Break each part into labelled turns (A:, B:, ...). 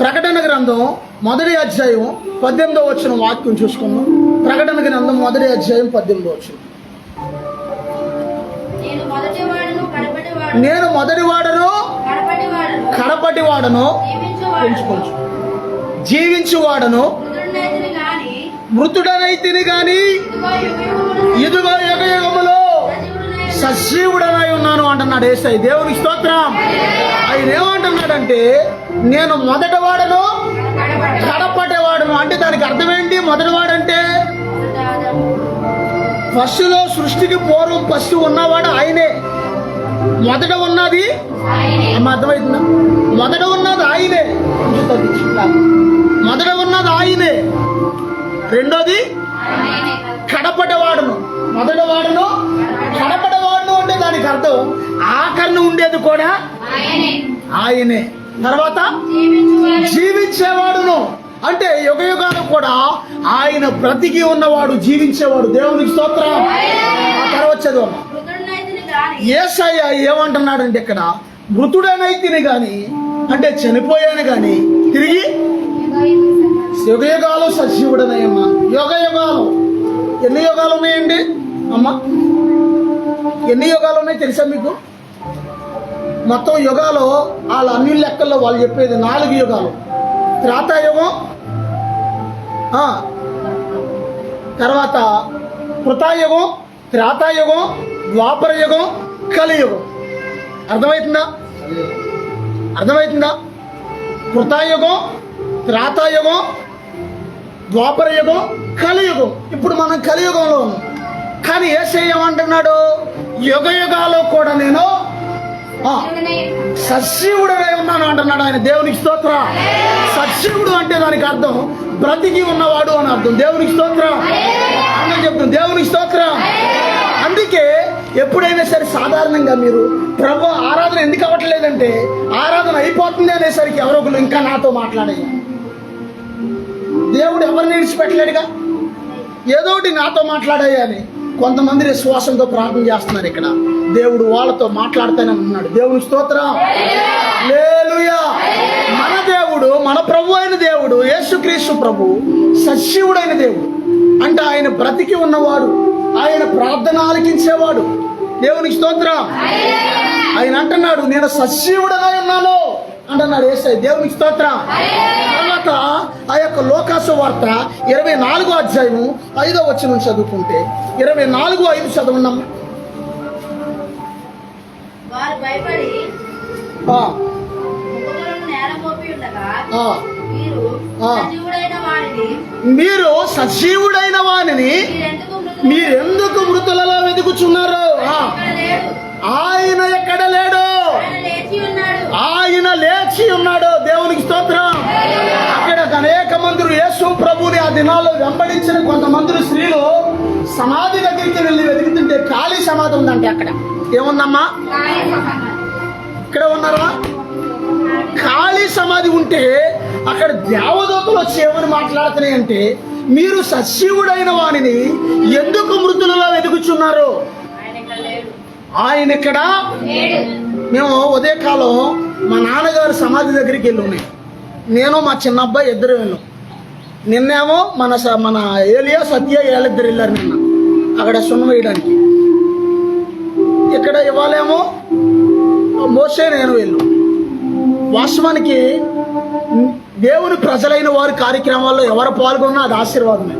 A: ప్రకటన గ్రంథం మొదటి అధ్యాయం పద్దెనిమిదో వచ్చిన వాక్యం చూసుకుందాం. ప్రకటన గ్రంథం మొదటి అధ్యాయం పద్దెనిమిదో వచ్చిన
B: నేను మొదటి వాడను కడపటి వాడను.
A: పెంచుకోవచ్చు జీవించు వాడను
B: మృదుడైతిని గాని
A: మృతుడనైతిని గాని
B: యుగయుగములు
A: ఇదిగో యుగ యుగములో
B: సజీవుడనై
A: ఉన్నాను అంటున్నాడు ఏసై. దేవుని స్తోత్రం. ఆయన ఏమంటున్నాడంటే నేను మొదటివాడను కడపటేవాడను అంటే దానికి అర్థం ఏంటి మొదటి ఫస్ట్లో సృష్టికి పూర్వం ఫస్ట్ ఉన్నవాడు ఆయనే. మొదట ఉన్నది అమ్మ అర్థమవుతుందా మొదట ఉన్నది ఆయనే. మొదట ఉన్నది ఆయనే. రెండోది
B: ఆయనే.
A: కడపటి వాడును మొదటి వాడును కడపటి వాడును అంటే దానికి అర్థం ఆఖరిని ఉండేది కూడా
B: ఆయనే.
A: తర్వాత. జీవించేవాడును. అంటే యుగ యుగాలు కూడా ఆయన బ్రతికి ఉన్నవాడు జీవించేవాడు. దేవునికి స్తోత్రం. తర్వాత చదువు ఏసయ్య ఏమంటున్నాడంటే ఇక్కడ మృతుడనైతిని గాని అంటే చనిపోయాను గాని తిరిగి
B: యుగయుగములు
A: యుగ యుగాలు సజీవుడనయ్యమ్మా యుగ యుగాలు ఎన్ని యుగాలు ఉన్నాయండి? అమ్మ ఎన్ని యుగాలు ఉన్నాయి తెలుసా మీకు? మొత్తం యుగాలు వాళ్ళ అన్ని లెక్కల్లో వాళ్ళు చెప్పేది నాలుగు యుగాలు. త్రాతాయుగం తర్వాత కృతాయుగం త్రాతాయుగం ద్వాపర యుగం కలియుగం. అర్థమవుతుందా? అర్థమవుతుందా? కృతాయుగం త్రాతాయుగం ద్వాపర యుగం కలియుగం. ఇప్పుడు మనం కలియుగంలో ఉన్నాం. కానీ ఏ ఏమంటున్నాడు? యుగ యుగాలో కూడా నేను ఆ, సజీవుడనే ఉన్నాను అంటున్నాడు ఆయన. దేవునికి స్తోత్ర. సజీవుడు అంటే దానికి అర్థం బ్రతికి ఉన్నవాడు అని అర్థం. దేవునికి స్తోత్ర. అందరూ చెప్తుంది దేవునికి స్తోత్ర. అందుకే ఎప్పుడైనా సరే సాధారణంగా మీరు ప్రభు ఆరాధన ఎందుకు అవ్వట్లేదంటే ఆరాధన అయిపోతుంది అనేసరికి ఎవరో ఒకరు ఇంకా నాతో మాట్లాడేది దేవుడు ఎవరిని విడిచిపెట్టలేడుగా? ఏదో ఒకటి నాతో మాట్లాడాయని అని కొంతమంది విశ్వాసంతో ప్రార్థన చేస్తున్నారు ఇక్కడ. దేవుడు వాళ్ళతో మాట్లాడుతూనే ఉన్నాడు. దేవుని స్తోత్రం. లేలుయా మన దేవుడు మన ప్రభు అయిన దేవుడు యేసుక్రీస్తు ప్రభు సజీవుడైన దేవుడు. అంటే ఆయన బ్రతికి ఉన్నవాడు ఆయన ప్రార్థన ఆలకించేవాడు. దేవునికి స్తోత్రం. ఆయన అంటున్నాడు నేను సజీవుడనై ఉన్నాను. అంటున్నాడు ఏసై దేవునికి స్తోత్రం. తర్వాత ఆ యొక్క లోకాసు వార్త ఇరవై నాలుగో అధ్యాయము ఐదో వచ్చిన చదువుకుంటే. ఇరవై నాలుగు ఐదు చదవడం
B: వారు భయపడి. మీరు. సజీవుడైన
A: వానిని
B: మీరెందుకు
A: మృతులలో వెతుకుచున్నారు? ఆయన ఎక్కడ లేడు?
B: ఆయన లేచి ఉన్నాడు.
A: దేవునికి స్తోత్రం. కొంతమంది యేసు ప్రభుని ఆ దినాల్లో వెంబడించిన కొంతమంది స్త్రీలు సమాధి దగ్గరికి వెళ్ళి వెతుకుతుంటే ఖాళీ సమాధి ఉందంటే అక్కడ. ఏముందమ్మా? ఇక్కడ ఉన్నారా? ఖాళీ సమాధి ఉంటే అక్కడ దేవదూతలు వచ్చి ఏమని మాట్లాడుతున్నాయంటే మీరు సజీవుడైన వానిని ఎందుకు మృతులలో వెతుకుచున్నారు?
B: ఆయన ఇక్కడ
A: మేము ఉదయకాలం మా నాన్నగారు సమాధి దగ్గరికి వెళ్ళి ఉన్నాయి నేను మా చిన్న అబ్బాయి ఇద్దరు వెళ్ళాం నిన్నేమో మన స- మన ఏలియా సత్య వీళ్ళిద్దరు వెళ్ళారు నిన్న. అక్కడ సున్నం వేయడానికి. ఇక్కడ ఇవాళేమో మోసే నేను వెళ్ళు. వాస్తవానికి దేవుని ప్రజలైన వారి కార్యక్రమాల్లో ఎవరు పాల్గొన్నా అది ఆశీర్వాదమే.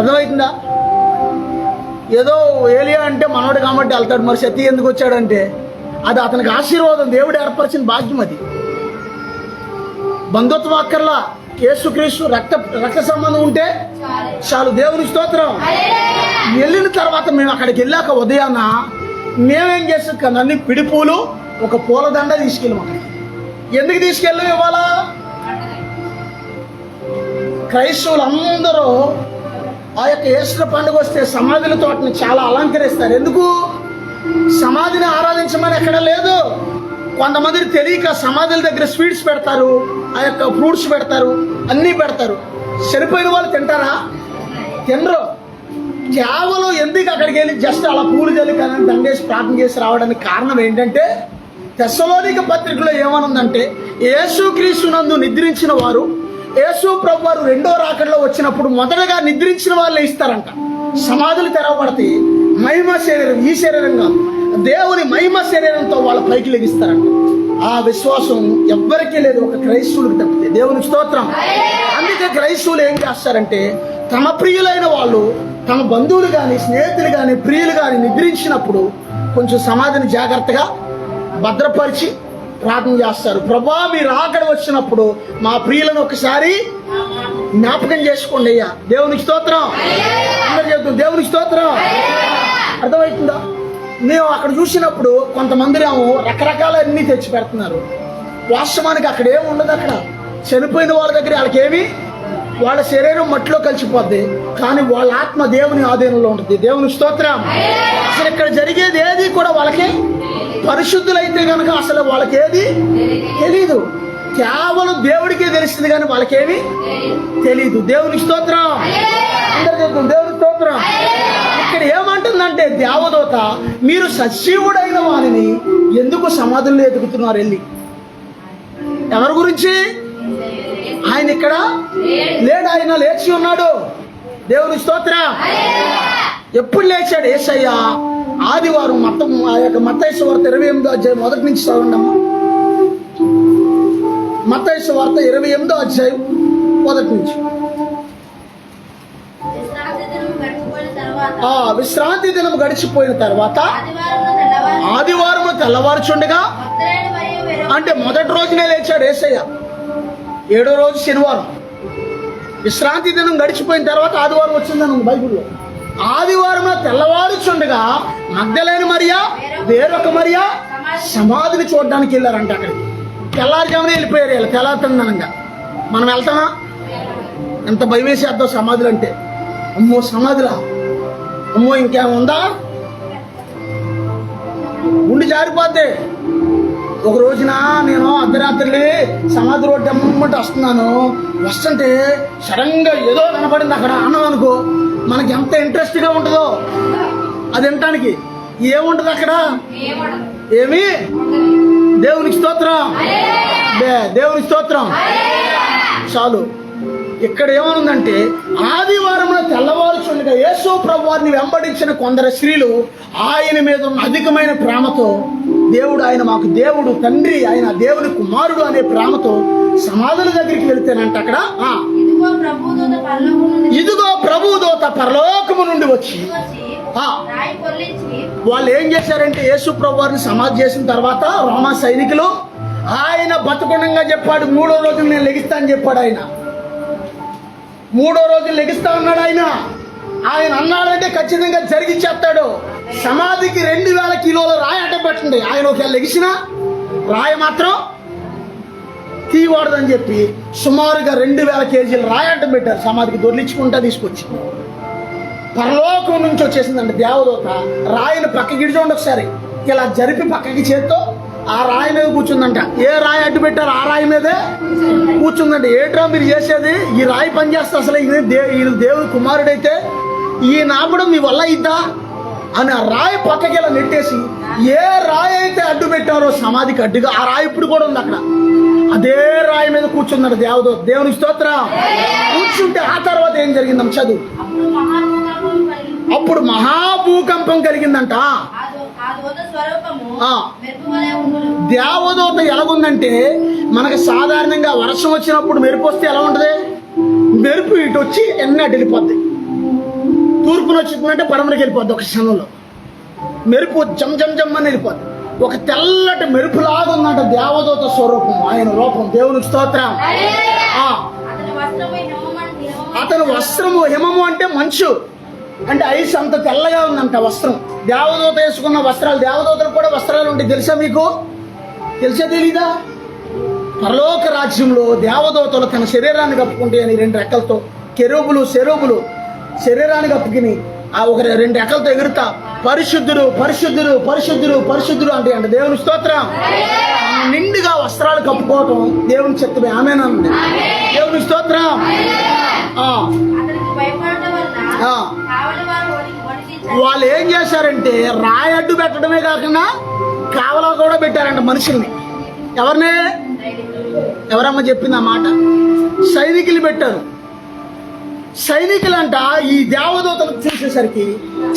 A: అర్థమవుతుందా? ఏదో ఏలియా అంటే మనోడు కాబట్టి వెళ్తాడు. మరి సతీ ఎందుకు వచ్చాడంటే అది అతనికి ఆశీర్వాదం దేవుడు ఏర్పరిచిన భాగ్యం అది. బంధుత్వం అక్కర్లా యేసుక్రీస్తు రక్త రక్త సంబంధం ఉంటే
B: చాలు
A: దేవుని స్తోత్రం. వెళ్ళిన తర్వాత మేము అక్కడికి వెళ్ళాక ఉదయాన మేమేం చేస్తాం కదా అన్ని పిడిపూలు ఒక పూలదండ తీసుకెళ్ళాం అక్కడికి. ఎందుకు తీసుకెళ్ళాం ఇవాళ? క్రైస్తవులు అందరూ ఆ యొక్క ఏసుల పండుగ వస్తే సమాధుల తోటని చాలా అలంకరిస్తారు. ఎందుకు? సమాధిని ఆరాధించమని ఎక్కడ లేదు. కొంతమందికి తెలియక సమాధుల దగ్గర స్వీట్స్ పెడతారు. ఆ యొక్క ఫ్రూట్స్ పెడతారు అన్నీ పెడతారు. చనిపోయిన వాళ్ళు తింటారా? తినరు. కేవలం ఎందుకు అక్కడికి వెళ్ళి జస్ట్ అలా పూలు చల్లి కానీ దండేసి ప్రార్థన చేసి రావడానికి కారణం ఏంటంటే తెస్సలోనిక పత్రికలో ఏమనుందంటే యేసుక్రీస్తు నందు నిద్రించిన వారు యేసు ప్రభు వారు రెండో రాకడలో వచ్చినప్పుడు మొదటగా నిద్రించిన వాళ్ళే ఇస్తారంట. సమాధులు తెరవబడతాయి మహిమ శరీరం ఈ శరీరం కాదు. దేవుని మహిమ శరీరంతో వాళ్ళ పైకి లెగిస్తారంట. ఆ విశ్వాసం ఎవ్వరికీ లేదు ఒక క్రైస్తవులకు తప్పితే. దేవుని స్తోత్రం. అందుకే క్రైస్తవులు ఏం చేస్తారంటే తమ ప్రియులైన వాళ్ళు తమ బంధువులు కానీ స్నేహితులు కానీ ప్రియులు కానీ నిద్రించినప్పుడు కొంచెం సమాధిని జాగ్రత్తగా భద్రపరిచి ప్రార్థన చేస్తారు. ప్రభా మీరు ఆకడ వచ్చినప్పుడు మా ప్రియులను ఒకసారి జ్ఞాపకం చేసుకోండి అయ్యా. దేవునికి స్తోత్రం. అందరు చెప్తుంది దేవునికి స్తోత్రం. అర్థమవుతుందా? మేము అక్కడ చూసినప్పుడు కొంతమంది ఏమో రకరకాలన్నీ తెచ్చి పెడుతున్నారు. వాస్తవానికి అక్కడ ఏమి ఉండదు అక్కడ. చనిపోయిన వాళ్ళ దగ్గర వాళ్ళకేమి వాళ్ళ శరీరం మట్టిలో కలిసిపోద్ది. కానీ వాళ్ళ ఆత్మ దేవుని ఆధీనంలో ఉంటుంది. దేవుని స్తోత్రం. అసలు ఇక్కడ జరిగేది ఏది కూడా వాళ్ళకి పరిశుద్ధులైతే కనుక అసలు వాళ్ళకి ఏది తెలీదు. కేవలం దేవుడికే తెలుస్తుంది కానీ వాళ్ళకేమి తెలీదు. దేవుని స్తోత్రం. అందరు దేవుని స్తోత్రం. ఏమంటుందంటే దేవదూత మీరు సజీవుడైన వారిని ఎందుకు సమాధుల్లో ఎదుగుతున్నారు వెళ్ళి? ఎవరి గురించి? ఆయన ఇక్కడ లేడు ఆయన లేచి ఉన్నాడు. దేవుని స్తోత్రం. ఎప్పుడు లేచాడు? ఏసయ్య ఆదివారం మొత్తం ఆ యొక్క మత్తైసు వార్త ఇరవై ఎనిమిదో అధ్యాయం మొదటి నుంచి చదవండి అమ్మా మత్తైసు వార్త ఇరవై ఎనిమిదో అధ్యాయం మొదటి నుంచి. ఆ విశ్రాంతి దినం గడిచిపోయిన తర్వాత
B: ఆదివారం తెల్లవారు
A: ఆదివారం తెల్లవారుచుండగా అంటే మొదటి రోజునే లేచాడు ఏసయ్య. ఏడో రోజు శనివారం. విశ్రాంతి దినం గడిచిపోయిన తర్వాత ఆదివారం వచ్చిందని బైబిల్లో? ఆదివారం తెల్లవారుచుండగా మగ్ధలైన మరియా వేరొక మరియా సమాధిని చూడడానికి వెళ్ళారంట అక్కడికి. తెల్లారుజామునే వెళ్ళిపోయారు వీళ్ళు. తెల్లారుతుందనంగా. మనం వెళ్తామా? ఎంత భయం వేసేద్దాం సమాధులు అంటే అమ్మో సమాధులా? అమ్మో ఇంకేముందా? గుండె జారిపోద్ది. ఒక రోజున నేను అర్ధరాత్రి సమాధి రోడ్డు అమ్మట వస్తున్నాను. వస్తుంటే సడన్గా ఏదో కనపడింది అక్కడ. అన్నం అనుకో మనకి ఎంత ఇంట్రెస్ట్గా ఉంటుందో. అది వినటానికి ఏముంటది అక్కడ? ఏమి? దేవునికి స్తోత్రం. దేవునికి స్తోత్రం. చాలు. ఇక్కడ ఏమనుందంటే ఆదివారంలో తెల్లవారుచుండగా యేసు ప్రభు వారిని వెంబడించిన కొందరు స్త్రీలు ఆయన మీద ఉన్న అధికమైన ప్రేమతో దేవుడు ఆయన మాకు దేవుడు తండ్రి ఆయన దేవుని కుమారుడు అనే ప్రేమతో సమాధుల దగ్గరికి వెళ్తేనంట అక్కడ
B: ఇదిగో ప్రభుదూత
A: పరలోకము నుండి వచ్చి వాళ్ళు ఏం చేశారంటే యేసు ప్రభు వారిని సమాధి చేసిన తర్వాత రోమా సైనికులు ఆయన బతుకుండంగా చెప్పాడు మూడో రోజు నేను లెగిస్తా అని చెప్పాడు ఆయన. మూడో రోజు లెగిస్తా ఉన్నాడు ఆయన. ఆయన అన్నాడంటే ఖచ్చితంగా జరిగిచ్చేస్తాడు. సమాధికి రెండు వేల కిలోల రాయి అడ్డపెట్టండి ఆయన ఒకవేళ లెగిసిన రాయి మాత్రం తీయకూడదని చెప్పి సుమారుగా రెండు వేల కేజీల రాయి అడ్డం పెట్టారు. సమాధికి దొరిలించుకుంటా తీసుకొచ్చి. పరలోకం నుంచి వచ్చేసిందండి దేవదూత. రాయిని పక్కకి గిడిచోండి ఒకసారి ఇలా జరిపి పక్కకి చేత్తో ఆ రాయి మీద కూర్చుందంట. ఏ రాయి అడ్డు పెట్టారు? ఆ రాయి మీదే కూర్చుందంట. ఏట్రా మీరు చేసేది? ఈ రాయి పనిచేస్తే అసలు ఈయన దే ఈయన దేవుడి కుమారుడైతే ఈ నాపడం మీ వల్ల ఇద్దా అని ఆ రాయి పక్కకి ఇలా నెట్టేసి ఏ రాయి అయితే అడ్డు పెట్టారో సమాధికి అడ్డుగా ఆ రాయి ఇప్పుడు కూడా ఉంది అక్కడ. అదే రాయి మీద కూర్చున్నాడు దేవదూత. దేవుని స్తోత్ర. కూర్చుంటే ఆ తర్వాత ఏం జరిగిందం చదువు.
B: అప్పుడు మహాభూకంపం
A: కలిగిందంట. దేవదూత ఎలాగుందంటే మనకి సాధారణంగా వర్షం వచ్చినప్పుడు మెరుపు వస్తే ఎలా ఉంటది? మెరుపు ఇటు వచ్చి ఎన్న అటు వెళ్ళిపోద్ది. తూర్పున వచ్చిందంటే పడమరికి వెళ్ళిపోద్ది ఒక క్షణంలో. మెరుపు జమ్ జమ్ జమ్ అని వెళ్ళిపోద్ది. ఒక తెల్లటి మెరుపులాగా ఉందంట దేవదూత స్వరూపం ఆయన రూపం. దేవునికి స్తోత్రం.
B: అతని వస్త్రము
A: హిమము అంటే మంచు అంటే ఐస్ అంత తెల్లగా ఉందంట వస్త్రం. దేవదూత వేసుకున్న వస్త్రాలు దేవదూతలు కూడా వస్త్రాలు ఉంటాయి తెలుసా మీకు? తెలుసా తెలీదా? పరలోక రాజ్యంలో దేవదూతలు తన శరీరాన్ని కప్పుకుంటాయని రెండు రెక్కలతో కెరూబులు శరూబులు శరీరాన్ని కప్పుకుని ఆ ఒక రెండు రెక్కలతో ఎగురుతా పరిశుద్ధుడు పరిశుద్ధుడు పరిశుద్ధుడు పరిశుద్ధుడు అంటే అంట దేవుని స్తోత్రం. నిండుగా వస్త్రాలు కప్పుకోవటం దేవుని చెప్తుంది ఆమెనండి దేవుని స్తోత్రం. వాళ్ళు ఏం చేశారంటే రాయి అడ్డు పెట్టడమే కాకుండా కావలా కూడా పెట్టారంట మనుషుల్ని. ఎవరిని? ఎవరమ్మ చెప్పింది ఆ మాట? సైనికులు పెట్టారు. సైనికులంట ఈ దేవదూతలు చూసేసరికి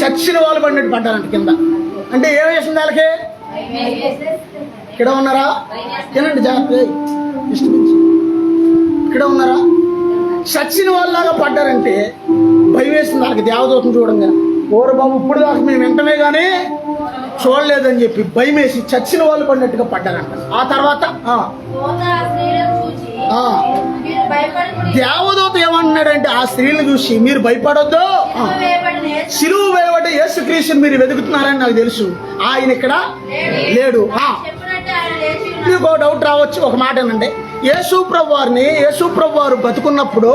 A: చచ్చిన వాళ్ళు పడినట్టు పడ్డారంట కింద. అంటే ఏం వేసింది వాళ్ళకి? ఇక్కడ ఉన్నారా? తినండి జాగ్రత్త. ఇక్కడ ఉన్నారా? చచ్చిన వాళ్ళలాగా పడ్డారంటే భయం వేసింది వాళ్ళకి దేవదూతను చూడంగా. ఓరు బాబు ఇప్పుడు దాకా మేము వెంటనే కానీ చూడలేదని చెప్పి భయం వేసి చచ్చిన వాళ్ళు పడినట్టుగా పడ్డారంట. ఆ తర్వాత దేవదూత ఏమన్నాడంటే ఆ స్త్రీని చూసి మీరు భయపడొద్దు.
B: సిలువు
A: సిలువ యేసు క్రీస్తుని మీరు వెతుకుతున్నారని నాకు తెలుసు. ఆయన ఇక్కడ లేడు. మీకు డౌట్ రావచ్చు ఒక మాట ఏనండి యేసు ప్రభు వారిని యేసు ప్రభు వారు బతుకున్నప్పుడు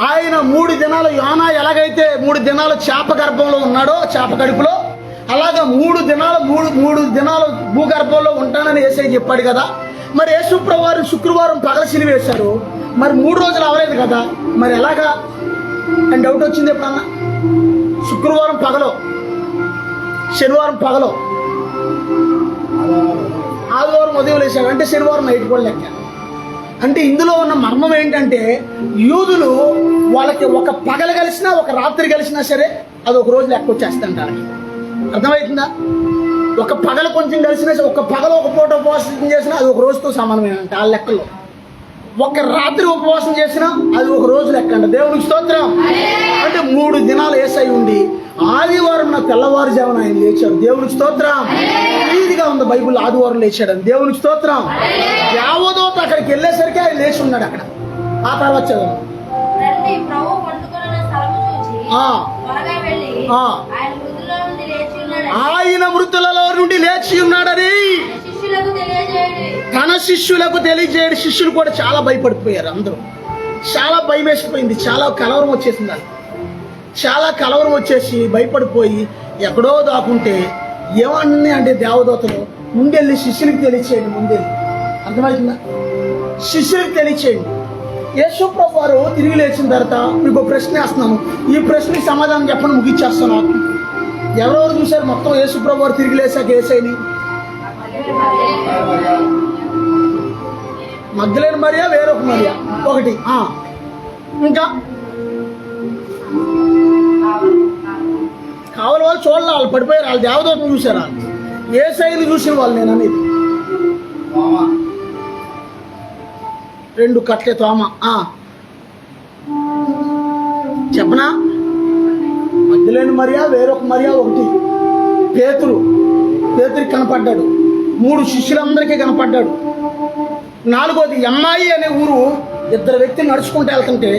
A: ఆయన మూడు దినాలు యోనా ఎలాగైతే మూడు దినాలు చేప గర్భంలో ఉన్నాడో చేప కడుపులో అలాగా మూడు దినాలు మూడు మూడు దినాలు భూగర్భంలో ఉంటానని ఏసై చెప్పాడు కదా. మరి ఏ శుక్రవారం శుక్రవారం పగల సిలివేశారు. మరి మూడు రోజులు అవలేదు కదా. మరి ఎలాగా? అని డౌట్ వచ్చింది ఎప్పుడన్నా? శుక్రవారం పగలో శనివారం పగలో. ఆదివారం ఉదయం లేచాడు. అంటే శనివారం నైట్ కూడా లెక్క అంటే ఇందులో ఉన్న మర్మం ఏంటంటే యూదులు వాళ్ళకి ఒక పగలు కలిసినా ఒక రాత్రి కలిసినా సరే అది ఒక రోజు లెక్క వచ్చేస్తుంటారు. అర్థమవుతుందా? ఒక పగలు కొంచెం కలిసినా సరే, ఒక పగలు ఒక పూట ఉపవాసం చేసినా అది ఒక రోజుతో సమానమే అంటే ఆ లెక్కలో. ఒక రాత్రి ఉపవాసం చేసినా అది ఒక రోజు లెక్క అంట. దేవునికి స్తోత్రం. అంటే మూడు దినాలు ఏసై ఉండి ఆదివారం నా తెల్లవారుజామున ఆయన లేచాడు. దేవునికి స్తోత్రం. ఈదిగా ఉంది బైబుల్ ఆదివారం లేచాడు అని దేవునికి స్తోత్రం. యావదోత అక్కడికి వెళ్ళేసరికి ఆయన లేచి ఉన్నాడు అక్కడ. ఆ తర్వాత చదువు.
B: ఆయన
A: మృతులలో నుండి లేచి ఉన్నాడని తన శిష్యులకు తెలియజేయడు. శిష్యులు కూడా చాలా భయపడిపోయారు అందరూ. చాలా భయం వేసిపోయింది చాలా కలవరం వచ్చేసింది చాలా కలవరం వచ్చేసి భయపడిపోయి ఎక్కడో దాకుంటే ఏమన్నీ అంటే దేవదూతలు ముందెళ్ళి శిష్యులకు తెలియచేయండి ముందెళ్ళి. అర్థమవుతుందా? శిష్యులకు తెలియచేయండి. యేసు వారు తిరిగి లేచిన తర్వాత మీకు ఒక ప్రశ్న వేస్తున్నాను. ఈ ప్రశ్నకి సమాధానం చెప్పండి ముగించేస్తాను ఎవరెవరు చూశారు? మొత్తం యేసు వారు తిరిగి లేచాక ఏసైని మధ్యలేని మరియా వేరొక మరియా? ఒకటి. ఇంకా? కావాలి వాళ్ళు చూడాలి వాళ్ళు పడిపోయారు వాళ్ళు దేవదూతను చూశారు? వాళ్ళు ఏ శైలి చూసిన వాళ్ళు నేను అనేది. రెండు కట్లే తోమ. చెప్పనా? మధ్యలేని మరియా వేరొక మరియా ఒకటి. పేతురు. పేతురికి కనపడ్డాడు. మూడు శిష్యులందరికీ కనపడ్డాడు. నాలుగోది అమ్మాయి అనే ఊరు ఇద్దరు వ్యక్తులు నడుచుకుంటూ వెళ్తుంటే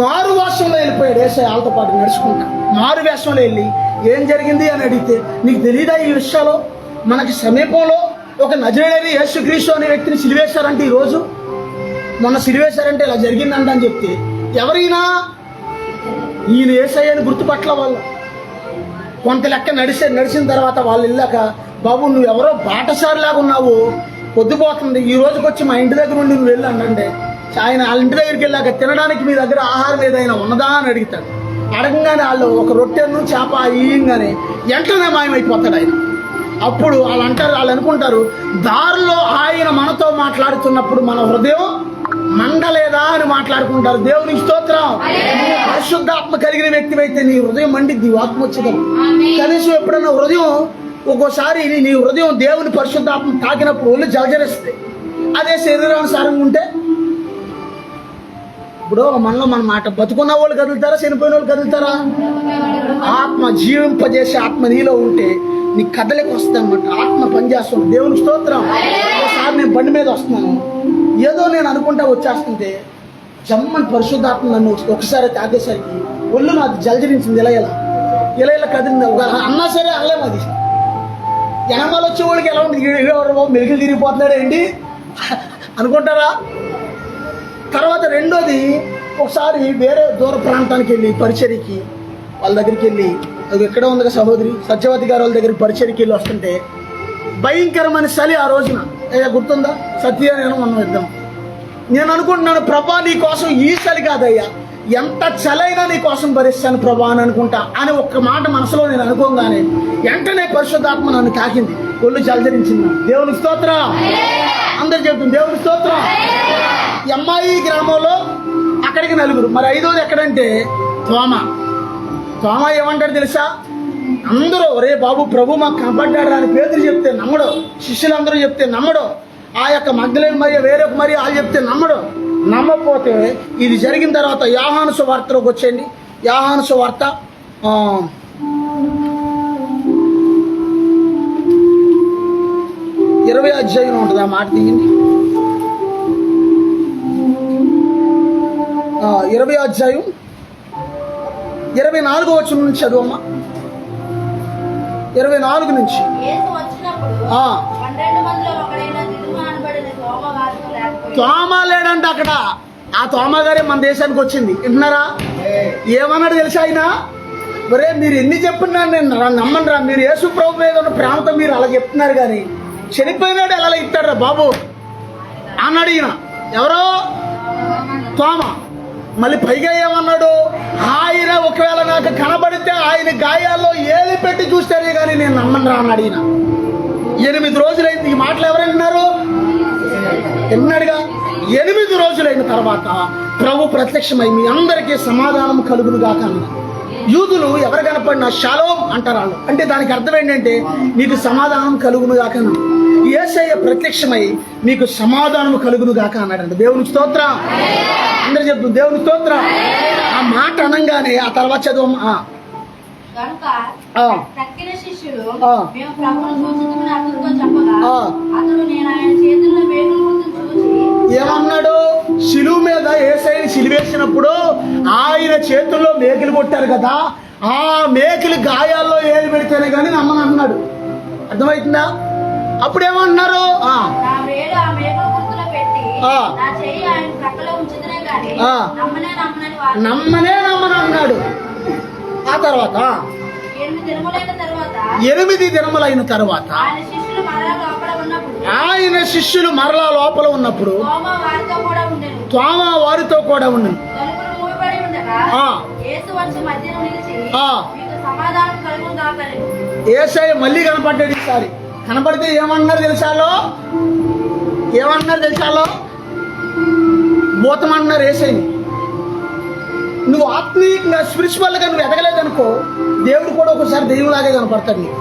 A: మారు వేషంలో వెళ్ళిపోయాడు ఏసై వాళ్ళతో పాటు నడుచుకుంటా. మారు వేషంలో వెళ్ళి ఏం జరిగింది అని అడిగితే నీకు తెలియదా ఈ విషయాలు? మనకి సమీపంలో ఒక నజరేడని యేసుక్రీస్తు అనే వ్యక్తిని సిలివేశారంటే ఈ రోజు మొన్న సిలివేశారంటే ఇలా జరిగిందంట అని చెప్తే ఎవరైనా ఈయన అని గుర్తుపట్ల వాళ్ళు కొంత లెక్క నడిచే నడిచిన తర్వాత వాళ్ళు వెళ్ళాక బాబు నువ్వు ఎవరో బాటసారిలాగా ఉన్నావు. పొద్దుపోతుంది. ఈ రోజుకి వచ్చి మా ఇంటి దగ్గర నుండి నువ్వు వెళ్ళి అనండి ఆయన వాళ్ళ ఇంటి దగ్గరికి వెళ్ళాక తినడానికి మీ దగ్గర ఆహారం ఏదైనా ఉన్నదా? అని అడుగుతాడు. అడగంగానే వాళ్ళు ఒక రొట్టెను చేప ఇయ్యంగానే వెంటనే మాయమైపోతాడు ఆయన. అప్పుడు వాళ్ళు అంటారు వాళ్ళు అనుకుంటారు దారిలో ఆయన మనతో మాట్లాడుతున్నప్పుడు మన హృదయం మండలేదా అని మాట్లాడుకుంటారు. దేవునికి స్తోత్రం. పరిశుద్ధాత్మ కలిగిన వ్యక్తి అయితే నీ హృదయం మండిద్ది ఆత్మ వచ్చేదాం కనీసం ఎప్పుడైనా హృదయం ఒక్కోసారి నీ- నీ హృదయం దేవుని పరిశుద్ధాత్మ తాకినప్పుడు ఒళ్ళు జలజరిస్తాయి అదే శరీరానుసారంగా ఉంటే ఇప్పుడు మనలో మన మాట బతుకున్న వాళ్ళు కదులుతారా? చనిపోయిన వాళ్ళు కదులుతారా? ఆత్మ జీవింపజేసే ఆత్మ నీలో ఉంటే నీ కదలికి వస్తుంది అనమాట ఆత్మ పనిచేస్తుంది. దేవుని స్తోత్రం. ఒకసారి నేను బండి మీద వస్తున్నాను. ఏదో నేను అనుకుంటా వచ్చేస్తుంటే జమ్మని పరిశుద్ధాత్మ నన్ను ఒకసారి తాగేసరికి ఒళ్ళు నాకు జలజరించింది ఇలా ఇలా ఇలా ఇలా కదిలింది? ఒక అన్నా సరే అనలేము అది జనమాలు వచ్చే వాళ్ళకి ఎలా ఉంటుంది? ఎవరు మెరుగులు తిరిగిపోతున్నాడు ఏంటి? అనుకుంటారా? తర్వాత రెండోది ఒకసారి వేరే దూర ప్రాంతానికి వెళ్ళి పరిచర్యకి వాళ్ళ దగ్గరికి వెళ్ళి అది ఎక్కడ ఉంది సహోదరి? సత్యవతి గారు వాళ్ళ దగ్గరికి పరిచర్యకి వెళ్ళి వస్తుంటే భయంకరమైన చలి ఆ రోజున. ఏ గుర్తుందా? సత్య నేను మనం ఇద్దాం నేను అనుకుంటున్నాను ప్రభా నీ కోసం ఈ చలి కాదయ్యా. ఎంత చలైనా నీ కోసం భరిస్తాను ప్రభా అని అనుకుంటా. అని ఒక్క మాట మనసులో నేను అనుకోగానే వెంటనే పరిశుద్ధాత్మ నన్ను తాకింది. ఒళ్ళు జలజరించింది. దేవుని స్తోత్ర. అందరు చెప్తుంది దేవుని స్తోత్ర. ఎమ్మాయి గ్రామంలో అక్కడికి నలుగురు. మరి ఐదోది ఎక్కడంటే తోమ తోమ ఏమంటాడు తెలుసా? అందరూ ఒరే బాబు ప్రభు మాకు కాపాడ్డాడు అని పేదలు చెప్తే నమ్మడం. శిష్యులందరూ చెప్తే నమ్మడం. ఆ యొక్క మగ్ధలేని మరి వేరొక మరి వాళ్ళు చెప్తే నమ్మడం. నమ్మకపోతే ఇది జరిగిన తర్వాత యాహాను సువార్తలోకి వచ్చేయండి. యాహాను సువార్త ఇరవై అధ్యాయం ఉంటుంది. ఆ మాట తీయండి. ఇరవై అధ్యాయం ఇరవై నాలుగో వచ్చిన నుంచి చదువమ్మా. ఇరవై నాలుగు నుంచి.
B: తోమ
A: లేడంట అక్కడ. ఆ తోమ గారే మన దేశానికి వచ్చింది. వింటున్నారా? ఏమన్నాడు తెలుసా ఆయన? ఒరే మీరు ఎన్ని చెప్పినా నేను రా- నమ్మను రా మీరు యేసు ప్రభు మీద ఉన్న ప్రేమతో మీరు అలా చెప్తున్నారు కానీ చనిపోయినాడు ఎలా ఇస్తాడు బాబు? అన్నాడు ఈయన. ఎవరో? తోమ. మళ్ళీ పైగా ఏమన్నాడు? ఆయన ఒకవేళ నాకు కనబడితే ఆయన గాయాల్లో ఏలి పెట్టి చూస్తేనే కానీ నేను నమ్మను రా అని అడిగిన. ఎనిమిది రోజులైంది. ఈ మాటలు ఎవరంటున్నారు ఎన్నడుగా? ఎనిమిది రోజులైన తర్వాత ప్రభు ప్రత్యక్షమై మీ అందరికీ సమాధానం కలుగును గాక యూదులు ఎవరు కనపడినా షాలోం అంటారు వాళ్ళు. అంటే దానికి అర్థం ఏంటంటే నీకు సమాధానం కలుగును గాక ఏసయ్య ప్రత్యక్షమై మీకు సమాధానం కలుగును గాక అన్నాడంట. దేవుని స్తోత్రం. అందరు చెప్తూ దేవుని స్తోత్రం. ఆ మాట అనగానే ఆ తర్వాత చదువు ఆ,
B: కనుక
A: ఆ.
B: తక్కిన శిష్యులు
A: ఆ.
B: మేము ప్రభువును సూచించమని అతనితో చెప్పగా
A: ఆ.
B: అతడు నేను ఆయన చేతుల్లో వేగులు గుర్తు చూచి
A: ఏమన్నాడు? శిలువు మీద ఏసైని సిలివేసినప్పుడు ఆయన చేతుల్లో మేకులు కొట్టారు కదా ఆ మేకులు గాయాల్లో ఏలు పెడితేనే కానీ నమ్మని అన్నాడు అర్థమవుతుందా? అప్పుడు ఏమన్నారు ఆ,
B: నా వేలు ఆ మేకుల గుర్తులో పెట్టి
A: ఆ.
B: నా చెయ్యి ఆయన ప్రక్కలో ఉంచుదనే కానీ
A: ఆ.
B: నమ్మనే
A: నమ్మనే అన్నాడు ఆ తర్వాత?
B: ఎనిమిది దినములైన తర్వాత
A: ఎనిమిది దినములైన తర్వాత
B: ఆయన శిష్యులు మరలా లోపల ఉన్నప్పుడు
A: త్వామ వారితో కూడా
B: కాకలేదు
A: ఏసై మళ్ళీ కనపడ్డాడు ఈసారి. కనపడితే ఏమన్నారు తెలుసాలో? ఏమన్నారు తెలుసాలో? భూతమన్నారు ఏసైని. నువ్వు ఆత్మీయంగా స్పిరిచువల్గా నువ్వు ఎదగలేదనుకో దేవుడు కూడా ఒకసారి దెయ్యంలాగే కనపడతాడు నీకు.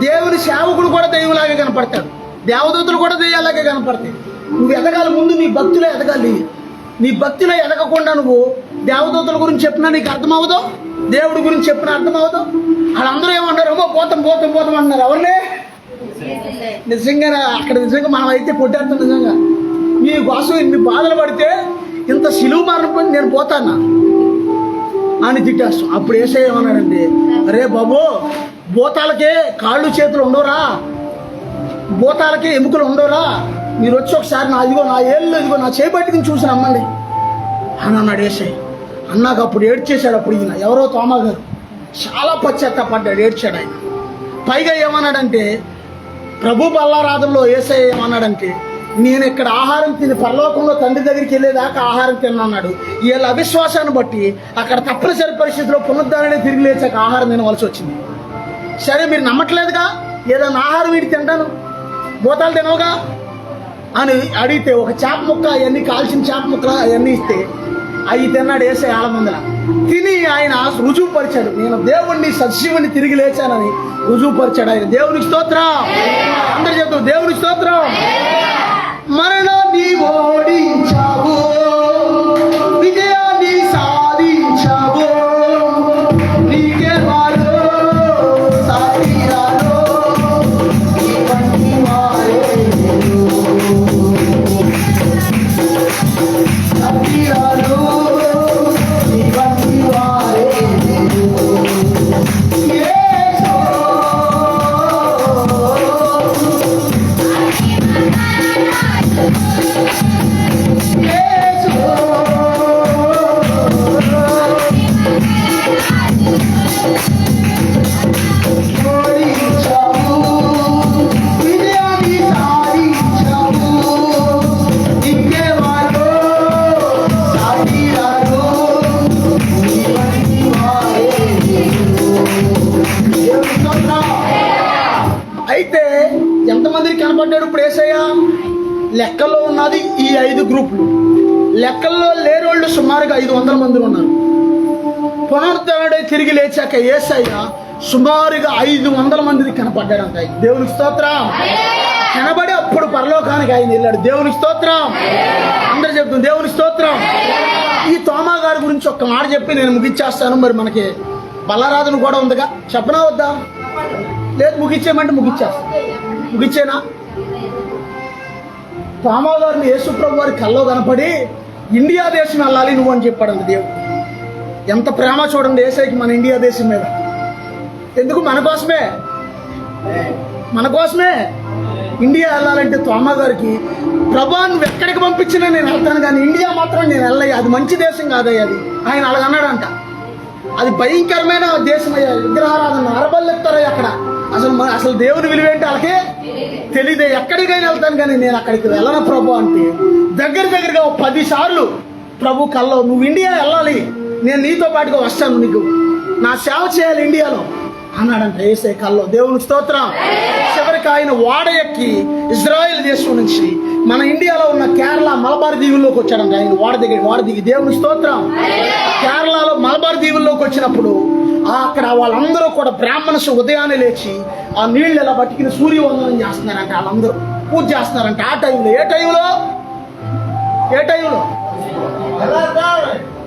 A: దేవుని సేవకుడు కూడా దెయ్యంలాగే కనపడతాడు. దేవదూతలు కూడా దెయ్యాలాగే కనపడతాయి. నువ్వు ఎదగాలి ముందు నీ భక్తిలో ఎదగాలి. నీ భక్తిలో ఎదగకుండా నువ్వు దేవదూతల గురించి చెప్పినా నీకు అర్థమవుదో దేవుడి గురించి చెప్పినా అర్థమవుదో వాళ్ళందరూ ఏమన్నారు? ఏమో పోతాం పోతాం పోతాం అన్నారు. ఎవరినే నిజంగా అక్కడ నిజంగా మనం అయితే కొట్టేస్తాం నిజంగా. మీ కోసం ఇన్ని బాధలు పడితే ఇంత సిలువు మరణం నేను పోతానా? అని తిట్టేస్తాం. అప్పుడు ఏసై అరే బాబు భూతాలకే కాళ్ళు చేతులు ఉండవురా. భూతాలకే ఎముకలు ఉండవురా. మీరు వచ్చి ఒకసారి నా ఇదిగో నా ఏళ్ళు ఇదిగో నా చేపట్టుకుని చూసి నమ్మండి అని అన్నాడు ఏసై అన్నాక అప్పుడు ఏడ్చేశాడు అప్పుడు ఈయన. ఎవరో తోమా గారు చాలా పశ్చాత్తాపడ్డాడు ఏడ్చాడు ఆయన. పైగా ఏమన్నాడంటే ప్రభు బల్లారాధంలో ఏసై ఏమన్నాడంటే నేను ఇక్కడ ఆహారం తిని పరలోకంలో తండ్రి దగ్గరికి వెళ్ళేదాకా ఆహారం తిన్నాడు వీళ్ళ అవిశ్వాసాన్ని బట్టి అక్కడ తప్పనిసరి పరిస్థితిలో పునరుద్ధరణే తిరిగి లేచాక ఆహారం తినవలసి వచ్చింది. సరే మీరు నమ్మట్లేదుగా? ఏదైనా ఆహారం వీడి తింటాను? బోతాలు తినవుగా? అని అడిగితే ఒక చేప ముక్క అవన్నీ కాల్చిన చేప ముక్కలు అవన్నీ ఇస్తే అవి తిన్నాడు వేసే ఆల తిని ఆయన రుజువు పరిచాడు నేను దేవుణ్ణి సజీవుని తిరిగి లేచానని రుజువు పరిచాడు ఆయన. దేవునికి స్తోత్రం. అందరు చెప్తాం దేవునికి స్తోత్రం. మరణాన్ని ఓడించావు విజయాన్ని తిరిగి లేచాక ఏసయ్య సుమారుగా ఐదు వందల మందికి కనపడ్డాడంట. ఆయన. దేవునికి స్తోత్రం. కనబడి అప్పుడు పరలోకానికి ఆయన వెళ్ళాడు. దేవునికి స్తోత్రం. అందరు చెప్తుంది దేవునికి స్తోత్రం. ఈ తోమా గారి గురించి ఒక్క మాట చెప్పి నేను ముగిచ్చేస్తాను. మరి మనకి బల్లరాజును కూడా ఉందిగా? చెప్పనా వద్దా? లేదు ముగిచ్చేయమంటే ముగిచ్చేస్తా. ముగిచ్చేనా? తోమా గారిని యేసుప్రభు వారి కల్లో కనపడి ఇండియా దేశం వెళ్ళాలి నువ్వు అని చెప్పాడు దేవుడు. ఎంత ప్రేమ చూడండి ఏసైకి మన ఇండియా దేశం మీద? ఎందుకు మన కోసమే? మన కోసమే? ఇండియా వెళ్ళాలంటే తోమ గారికి ప్రభా నువ్వు ఎక్కడికి పంపించినా నేను వెళ్తాను కానీ ఇండియా మాత్రం నేను వెళ్ళయ్యా అది మంచి దేశం కాదయ్యా అది. ఆయన అలాగన్నాడంట అది భయంకరమైన దేశం అయ్యా. విగ్రహారాధన అరబల్లెత్తారయ్యా అక్కడ. అసలు మన- అసలు దేవుని విలువేంటి వాళ్ళకి? తెలియదు ఎక్కడికైనా వెళ్తాను కానీ నేను అక్కడికి వెళ్ళను ప్రభు అంటే. దగ్గర దగ్గరగా పది సార్లు ప్రభు కల్లో నువ్వు ఇండియా వెళ్ళాలి. నేను నీతో పాటుగా వస్తాను నీకు. నా సేవ చేయాలి ఇండియాలో. అన్నాడంట ఏసే కల్లో. దేవుని స్తోత్రం. చివరికి ఆయన వాడ ఎక్కి ఇజ్రాయెల్ దేశం నుంచి మన ఇండియాలో ఉన్న కేరళ మలబార్ దీవుల్లోకి వచ్చాడంట ఆయన వాడ దిగి వాడ దిగి. దేవుని స్తోత్రం. కేరళలో మలబార్ దీవుల్లోకి వచ్చినప్పుడు అక్కడ వాళ్ళందరూ కూడా బ్రాహ్మణస్ ఉదయాన్నే లేచి ఆ నీళ్ళు ఎలా పట్టుకుని సూర్యవందనం చేస్తున్నారంట వాళ్ళందరూ. పూజ చేస్తున్నారంట. ఆ టైంలో ఏ టైంలో? ఏ టైంలో?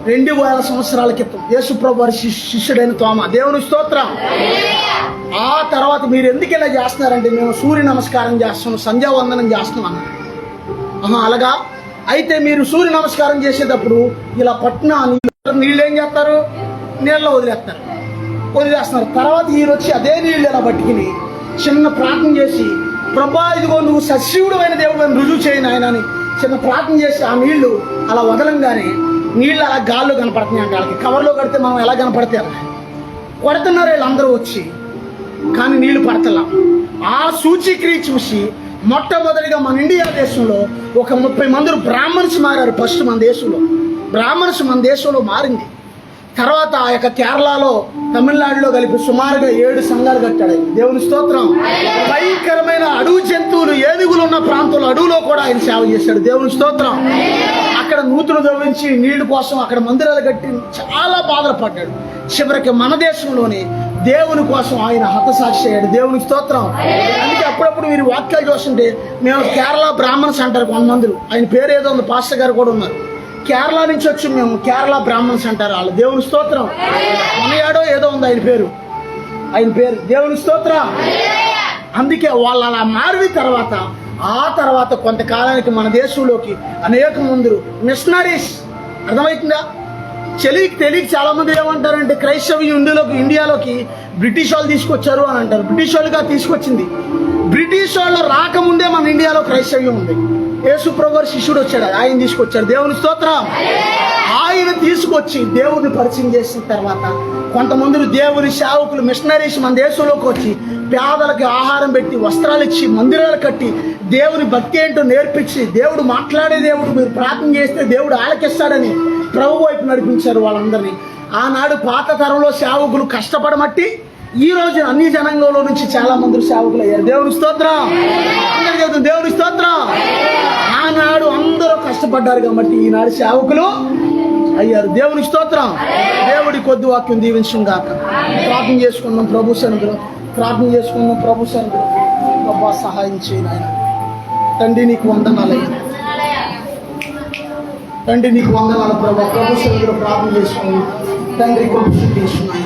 A: రెండు వేల సంవత్సరాల క్రితం యేసుప్రభు వారి శిష్యుడైన తోమ. దేవుని స్తోత్రం. ఆ తర్వాత మీరు ఎందుకు ఇలా చేస్తున్నారంటే మేము సూర్య నమస్కారం చేస్తున్నాం సంధ్యావందనం చేస్తున్నాం అన్నారు ఆహా, అలాగా? అయితే మీరు సూర్య నమస్కారం చేసేటప్పుడు ఇలా పట్టిన నీళ్ళు ఏం చేస్తారు? నీళ్ళలో వదిలేస్తారు. వదిలేస్తున్నారు. తర్వాత ఈయన వచ్చి అదే నీళ్ళు ఇలా పట్టుకుని చిన్న ప్రార్థన చేసి ప్రభా ఇదిగో నువ్వు సశివుడు అయిన దేవుడు రుజువు చేయను ఆయన అని చిన్న ప్రార్థన చేసి ఆ నీళ్ళు అలా వదలంగానే నీళ్ళు అలా గాల్లో కనపడుతున్నాయి అంటే. వాళ్ళకి కవర్లో కడితే మనం ఎలా కనపడితే అలా. కొడుతున్నారు వీళ్ళందరూ వచ్చి కానీ నీళ్ళు పడతలా. ఆ సూచిక్రియ చూసి మొట్టమొదటిగా మన ఇండియా దేశంలో ఒక ముప్పై మంది బ్రాహ్మణ్స్ మారారు ఫస్ట్ మన దేశంలో. బ్రాహ్మణ్స్ మన దేశంలో మారింది. తర్వాత ఆ యొక్క కేరళలో తమిళనాడులో కలిపి సుమారుగా ఏడు సంఘాలు కట్టాడు. దేవుని స్తోత్రం. భయంకరమైన అడవి జంతువులు ఏనుగులు ఉన్న ప్రాంతంలో అడవిలో కూడా ఆయన సేవ చేశాడు. దేవుని స్తోత్రం. అక్కడ నూతులు దవ్వించి నీళ్ళు కోసం అక్కడ మందిరాలు కట్టి చాలా బాధలు పడ్డాడు. చివరికి మన దేశంలోనే దేవుని కోసం ఆయన హతసాక్షి అయ్యాడు. దేవుని స్తోత్రం. అందుకే అప్పుడప్పుడు మీరు వాక్యాలు చూస్తుంటే మేము కేరళ బ్రాహ్మణ్స్ అంటారు కొంతమంది ఆయన పేరు ఏదో ఉంది పాస్టర్ గారు కూడా ఉన్నారు. కేరళ నుంచి వచ్చి మేము కేరళ బ్రాహ్మణ్స్ అంటారు వాళ్ళు. దేవుని స్తోత్రం. మనయాడో ఏదో ఉంది ఆయన పేరు. ఆయన పేరు దేవుని స్తోత్ర. అందుకే వాళ్ళు అలా మారిన తర్వాత ఆ తర్వాత కొంతకాలానికి మన దేశంలోకి అనేక మంది మిషనరీస్ అర్థమవుతుందా? చెలికి తెలియక చాలా మంది ఏమంటారంటే క్రైస్తవ ఇండియాలోకి ఇండియాలోకి బ్రిటిష్ వాళ్ళు తీసుకొచ్చారు అని అంటారు. బ్రిటిష్ వాళ్ళుగా తీసుకొచ్చింది. బ్రిటిష్ వాళ్ళు రాకముందే మన ఇండియాలో క్రైస్తవ్యం ఉంది. యేసు ప్రభు శిష్యుడు వచ్చాడు. ఆయన తీసుకొచ్చాడు దేవుని స్తోత్రం. ఆయన తీసుకొచ్చి దేవుడిని పరిచయం చేసిన తర్వాత కొంతమంది దేవుని సేవకులు మిషనరీస్ మన దేశంలోకి వచ్చి పేదలకు ఆహారం పెట్టి వస్త్రాలు ఇచ్చి మందిరాలు కట్టి దేవుని భక్తి ఏంటో నేర్పించి దేవుడు మాట్లాడే దేవుడు మీరు ప్రార్థన చేస్తే దేవుడు ఆలకిస్తాడని ప్రభు వైపు నడిపించారు వాళ్ళందరినీ. ఆనాడు పాత తరంలో సేవకులు కష్టపడమట్టి ఈ రోజు అన్ని జనాంగంలో నుంచి చాలా మంది సేవకులు అయ్యారు దేవుని స్తోత్రం. దేవుని స్తోత్రం. ఆనాడు అందరూ కష్టపడ్డారు కాబట్టి ఈనాడు సేవకులు అయ్యారు. దేవుని స్తోత్రం. దేవుడి కొద్ది వాక్యం దీవించం గాక. ప్రార్థన చేసుకున్నాం ప్రభు సన్నిధిలో. ప్రార్థన చేసుకున్నాం ప్రభు సన్నిధిలో. ప్రభా సహాయం చేయను ఆయన తండ్రి నీకు వందనాలయ్యా తండ్రి నీకు వందనాలు ప్రభా. ప్రభు సన్నిధిలో ప్రార్థన చేసుకుని తండ్రి కొద్ది తీసుకున్నాను